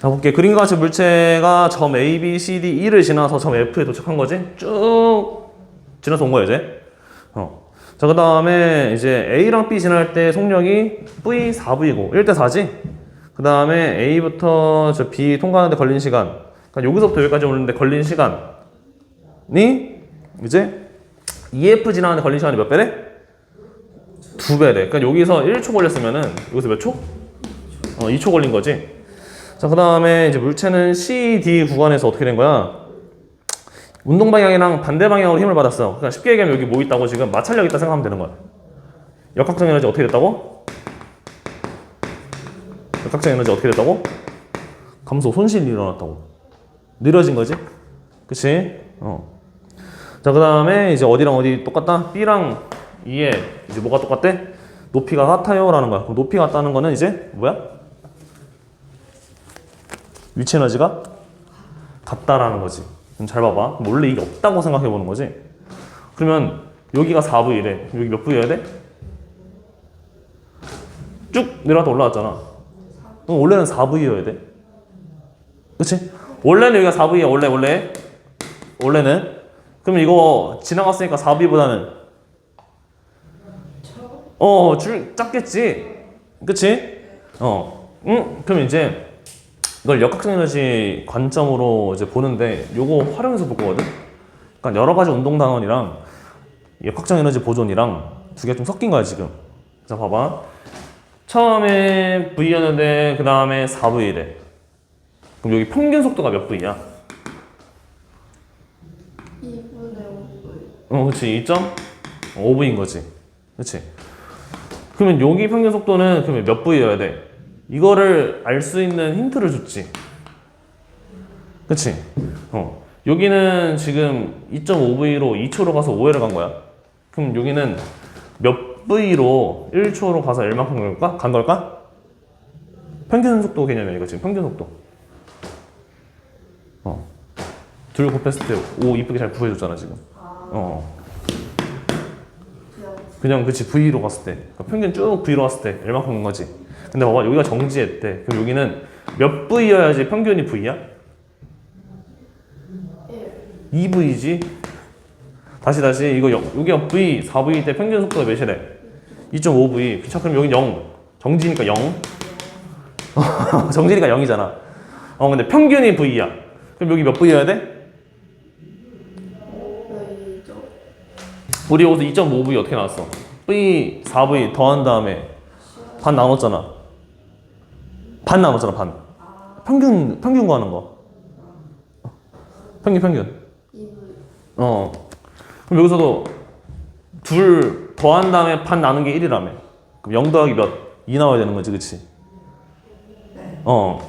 자 볼게 그림과 같이 물체가 점 A, B, C, D, E를 지나서 점 F에 도착한 거지 쭉 지나서 온 거야 이제 어. 자그 다음에 이제 A랑 B 지날 때 속력이 V 4V고 1대 4지 그 다음에 A부터 저 B 통과하는데 걸린 시간 그러니까 여기서부터 여기까지 오는데 걸린 시간이 이제 EF 지나는데 걸린 시간이 몇 배래? 두 배래 그러니까 여기서 1초 걸렸으면은 여기서 몇 초? 어 2초 걸린 거지 자, 그 다음에 이제 물체는 CD 구간에서 어떻게 된 거야? 운동 방향이랑 반대 방향으로 힘을 받았어. 그러니까 쉽게 얘기하면 여기 뭐 있다고 지금 마찰력 있다 생각하면 되는 거야. 역학적 에너지 어떻게 됐다고? 역학적 에너지 어떻게 됐다고? 감소, 손실이 일어났다고. 느려진 거지? 그치? 어. 자, 그 다음에 이제 어디랑 어디 똑같다? B랑 E에 이제 뭐가 똑같대? 높이가 같아요. 라는 거야. 그럼 높이가 같다는 거는 이제 뭐야? 위치 에너지가 같다라는 거지. 그럼 잘 봐봐. 원래 이게 없다고 생각해 보는 거지. 그러면 여기가 4V래. 여기 몇 V여야 돼? 쭉 내려갔다 올라왔잖아. 그럼 원래는 4V여야 돼. 그치? 원래는 여기가 4V야. 원래, 원래. 원래는. 그럼 이거 지나갔으니까 4V보다는 어, 줄 작겠지. 그치? 어. 응? 그럼 이제 이걸 역학적 에너지 관점으로 이제 보는데 요거 활용해서 볼 거거든. 그러니까 여러 가지 운동 단원이랑 역학적 에너지 보존이랑 두개좀 섞인 거야 지금. 자 봐봐. 처음에 V였는데 그 다음에 4V래. 그럼 여기 평균 속도가 몇 V야? 2분의 5분. 어, 그렇지. 2.5V인 거지. 그렇지. 그러면 여기 평균 속도는 그러면 몇 V여야 돼? 이거를 알 수 있는 힌트를 줬지. 그치? 어. 여기는 지금 2.5V로 2초로 가서 5회를 간 거야. 그럼 여기는 몇 V로 1초로 가서 얼마큼 걸까? 간 걸까? 평균 속도 개념이야, 이거 지금 평균 속도. 어. 둘 곱했을 때 5 이쁘게 잘 구해줬잖아, 지금. 어. 그냥 그치 V로 갔을 때 그러니까 평균 쭉 V로 갔을 때 얼마큼 간 거지 근데 봐봐 여기가 정지했대 그럼 여기는 몇 V여야지 평균이 V야? 1. 2V지 다시 다시 이거 여, 여기가 V 4V 때 평균 속도가 몇이래? 2.5V 그쵸 그럼 여기 0 정지니까 0 정지니까 0이잖아 어 근데 평균이 V야 그럼 여기 몇 V여야 돼? 우리 여기서 2.5V 어떻게 나왔어? V 4V 더한 다음에 반 나눴잖아. 반 나눴잖아, 반. 평균, 평균 구하는 거. 평균, 평균. 2분. 어. 그럼 여기서도 둘 더한 다음에 반 나눈 게 1이라며. 그럼 0 더하기 몇? 2 나와야 되는 거지, 그치? 네. 어.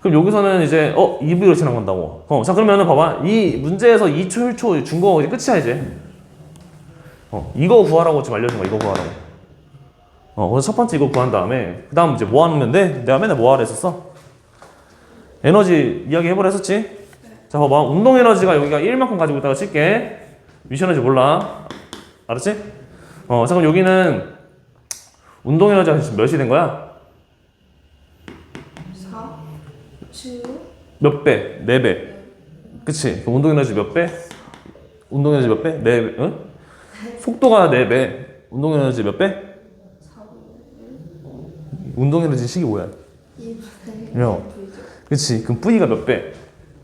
그럼 여기서는 이제, 어, 2V로 지나간다고. 어, 자, 그러면은 봐봐. 이 문제에서 2초, 1초 준거 이제 끝이야, 이제. 어, 이거 구하라고 지금 알려준 거야, 이거 구하라고. 어, 그래서 첫 번째 이거 구한 다음에, 그 다음 이제 뭐 하는 건데? 내가 맨날 뭐 하라 했었어? 에너지 이야기 해보라 했었지? 자, 봐봐. 운동 에너지가 여기가 1만큼 가지고 있다고 칠게. 위치 에너지 몰라. 알았지? 어, 잠깐 여기는 운동 에너지가 지금 몇이 된 거야? 4. 7. 몇 배? 네 배. 그치? 그럼 운동 에너지 몇 배? 운동 에너지 몇 배? 네 배. 응? 속도가 네 배. 운동 에너지 몇 배? 4분의 운동 에너지 식이 뭐야? 2분의 야. V죠. 그치? 그럼 V가 몇 배?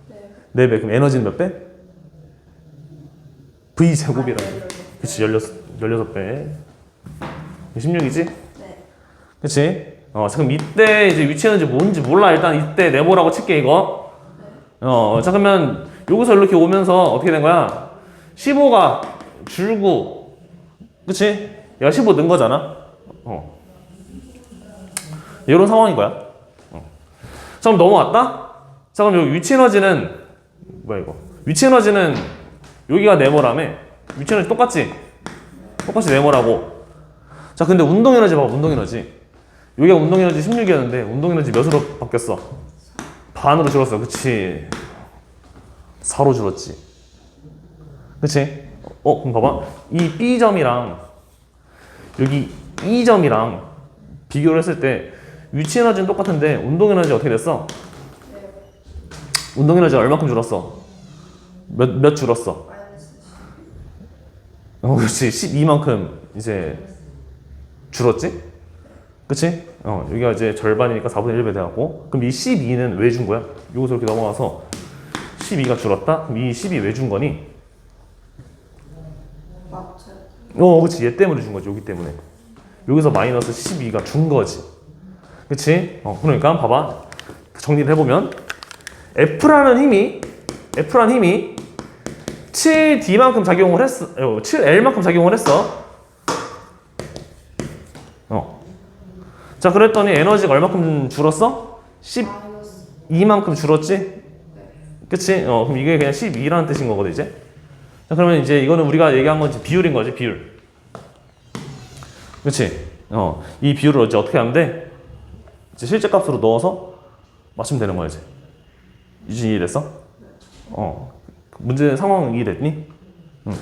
네. 네 배. 그럼 에너지는 몇 배? V 제곱이라고. 그치? 16, 16배. 16이지? 네. 그치? 어, 그럼 이때 이제 위치 에너지 뭔지 몰라. 일단 이때 네모라고 칠게, 이거. 어, 자, 그러면 여기서 이렇게 오면서 어떻게 된 거야? 15가 줄고, 그치? 얘가 15는 거잖아. 어. 이런 상황인 거야. 어. 자, 그럼 넘어왔다? 자, 그럼 여기 위치 에너지는, 뭐야, 이거? 위치 에너지는 여기가 네모라며. 위치 에너지 똑같지? 똑같이 네모라고. 자, 근데 운동 에너지 봐봐, 운동 에너지. 여기가 운동 에너지 16이었는데, 운동 에너지 몇으로 바뀌었어? 반으로 줄었어. 그치? 4로 줄었지. 그치? 어, 그럼 봐봐. 이 B점이랑 여기 E점이랑 비교를 했을 때 위치 에너지는 똑같은데 운동 에너지 어떻게 됐어? 운동 에너지가 얼마큼 줄었어? 몇, 몇 줄었어? 마이너스 10. 어, 그렇지. 12만큼 이제 줄었지? 그치? 어, 여기가 이제 절반이니까 4분의 1배 돼갖고. 그럼 이 12는 왜 준 거야? 여기서 이렇게 넘어가서 12가 줄었다? 그럼 이 12 왜 준 거니? 어, 그치. 얘 때문에 준 거지. 여기 때문에. 여기서 마이너스 12가 준 거지. 그치? 어, 그러니까 봐봐. 정리를 해보면 F라는 힘이 F라는 힘이 7D만큼 작용을 했어. 어, 7L만큼 작용을 했어. 어. 자, 그랬더니 에너지가 얼마큼 줄었어? 마이너스 12만큼 줄었지? 그치? 어, 그럼 이게 그냥 12라는 뜻인 거거든, 이제. 자, 그러면 이제 이거는 우리가 얘기한 건 비율인 거지, 비율. 그치? 어, 이 비율을 어떻게 하면 돼? 이제 실제 값으로 넣어서 맞추면 되는 거야, 이제. 유진이 이해됐어? 어. 문제 상황 이해됐니? 응.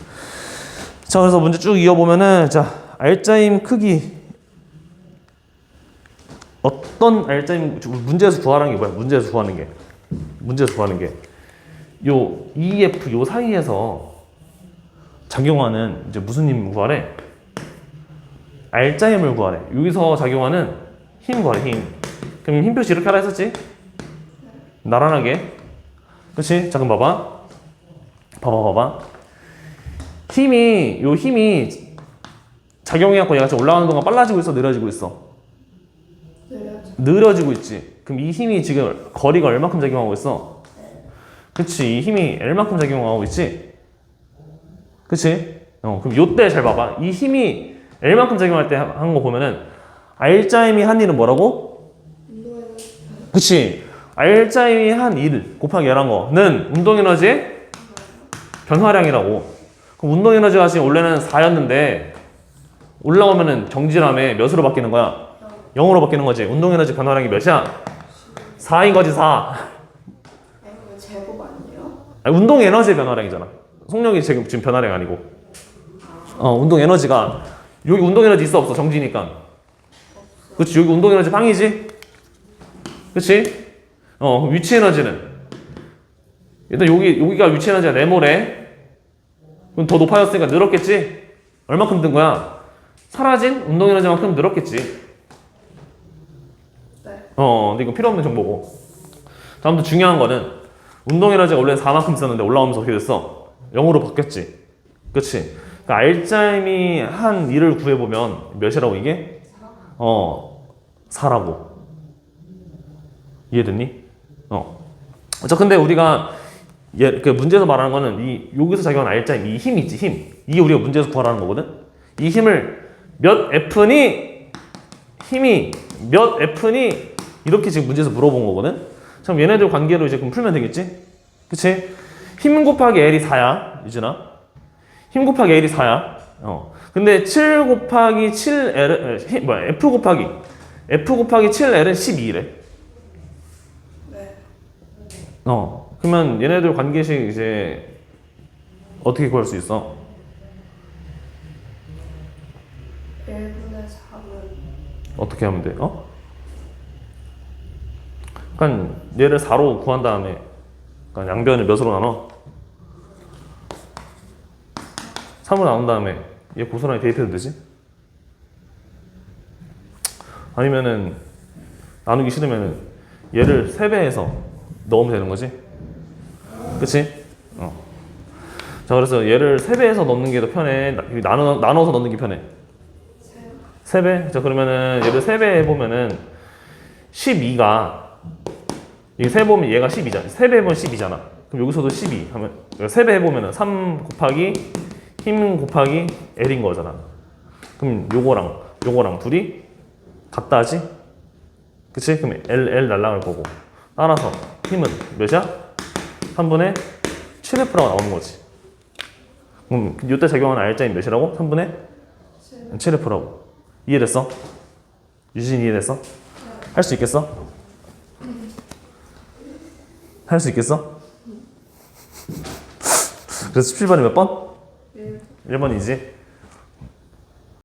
자, 그래서 문제 쭉 이어보면은, 자, 알짜임 크기. 어떤 알짜임, 문제에서 구하라는 게 뭐야? 문제에서 구하는 게. 문제에서 구하는 게. 요 EF 요 사이에서 작용하는 이제 무슨 힘 구하래? 알짜힘을 구하래. 여기서 작용하는 힘 구하래, 힘. 그럼 힘 표시 이렇게 하라 했었지? 나란하게. 그치? 자, 그럼 봐봐. 봐봐, 봐봐. 힘이, 요 힘이 작용해갖고 얘가 지금 올라가는 동안 빨라지고 있어, 느려지고 있어? 느려지고 있지. 그럼 이 힘이 지금 거리가 얼마큼 작용하고 있어? 그치. 이 힘이 L만큼 작용하고 있지? 그치? 어, 그럼 요때 잘 봐봐. 이 힘이 L만큼 작용할 때 한 거 보면은 R자임이 한 일은 뭐라고? 에너지 그치. R자임이 한일 곱하기 L한 거는 운동에너지의 변화량이라고. 그럼 운동에너지가 지금 원래는 4였는데 올라오면은 정지람에 몇으로 바뀌는 거야? 0으로 바뀌는 거지. 운동에너지 변화량이 몇이야? 4인 거지 4. 이거 제곱 아니에요? 아니, 운동 에너지의 변화량이잖아. 속력이 지금 지금 변화량 아니고. 어, 운동 에너지가 여기 운동 에너지 있어 없어 정지니까. 그렇지 여기 운동 에너지 빵이지. 그렇지? 어 위치 에너지는 일단 여기 여기가 위치 에너지가 네모래. 그럼 더 높아졌으니까 늘었겠지. 얼마큼 든 거야? 사라진 운동 에너지만큼 늘었겠지. 네. 어, 근데 이거 필요 없는 정보고. 다음부터 중요한 거는 운동 에너지가 원래 4만큼 있었는데 올라오면서 어떻게 됐어? 0으로 바뀌었지. 그치? 그러니까 알짜임이 한 일을 구해보면 몇이라고 이게? 어, 4라고. 이해됐니? 어. 자, 근데 우리가 예, 그 문제에서 말하는 거는 이 여기서 작용하는 알짜임 이힘 있지 힘 이게 우리가 문제에서 구하라는 거거든. 이 힘을 몇 F니 힘이 몇 F니 이렇게 지금 문제에서 물어본 거거든. 그럼 얘네들 관계로 이제 그럼 풀면 되겠지? 그치? 힘 곱하기 L이 4야, 유진아. 힘 곱하기 L이 4야. 어. 근데 7 곱하기 7L, 뭐야, F 곱하기, F 곱하기 7L은 12래. 네. 어. 그러면 얘네들 관계식 이제 어떻게 구할 수 있어? 1분의 3은 어떻게 하면 돼? 어? 그러니까 얘를 4로 구한 다음에 그러니까 양변을 몇으로 나눠? 3으로 나눈 다음에 얘 고스란히 대입해도 되지? 아니면은 나누기 싫으면은 얘를 3배해서 넣으면 되는 거지? 그치? 어. 자 그래서 얘를 3배해서 넣는 게 더 편해 나- 나눠, 나눠서 넣는 게 편해 3배? 자 그러면은 얘를 3배 해보면은 12가 이게 3배 보면 얘가 12잖아 3배 해보면 12잖아 그럼 여기서도 12 하면 3배 해보면은 3 곱하기 힘 곱하기 L인 거잖아 그럼 요거랑 요거랑 둘이 같다 하지? 그치? 그럼 L, L 날라갈 거고 따라서 힘은 몇이야? 3분의 7F라고 나오는 거지 그럼 이때 작용하는 R자인 몇이라고? 3분의 7F라고 이해됐어? 유진 이해됐어? 할 수 있겠어? 할 수 있겠어? 그래서 17번이 몇 번? 1번이지